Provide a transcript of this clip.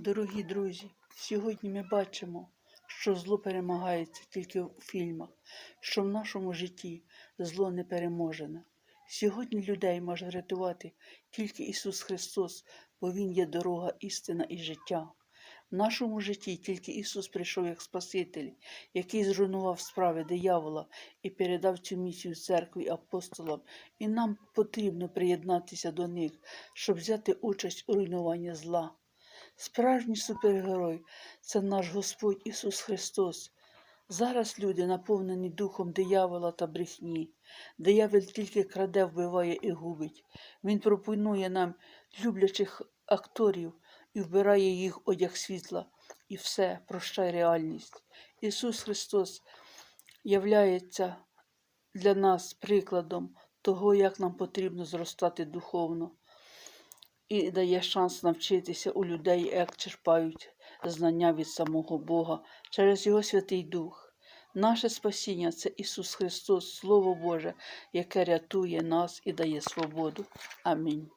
Дорогі друзі, сьогодні ми бачимо, що зло перемагається тільки в фільмах, що в нашому житті зло не переможене. Сьогодні людей може врятувати тільки Ісус Христос, бо Він є дорога, істина і життя. В нашому житті тільки Ісус прийшов як Спаситель, який зруйнував справи диявола і передав цю місію церкві апостолам, і нам потрібно приєднатися до них, щоб взяти участь у руйнуванні зла. Справжній супергерой це наш Господь Ісус Христос. Зараз люди наповнені духом диявола та брехні. Диявол тільки краде, вбиває і губить. Він пропонує нам люблячих акторів і вбирає їх одяг світла, і все прощай реальність. Ісус Христос являється для нас прикладом того, як нам потрібно зростати духовно і дає шанс навчитися у людей, як черпають знання від самого Бога через Його Святий Дух. Наше спасіння це Ісус Христос, Слово Боже, яке рятує нас і дає свободу. Амінь.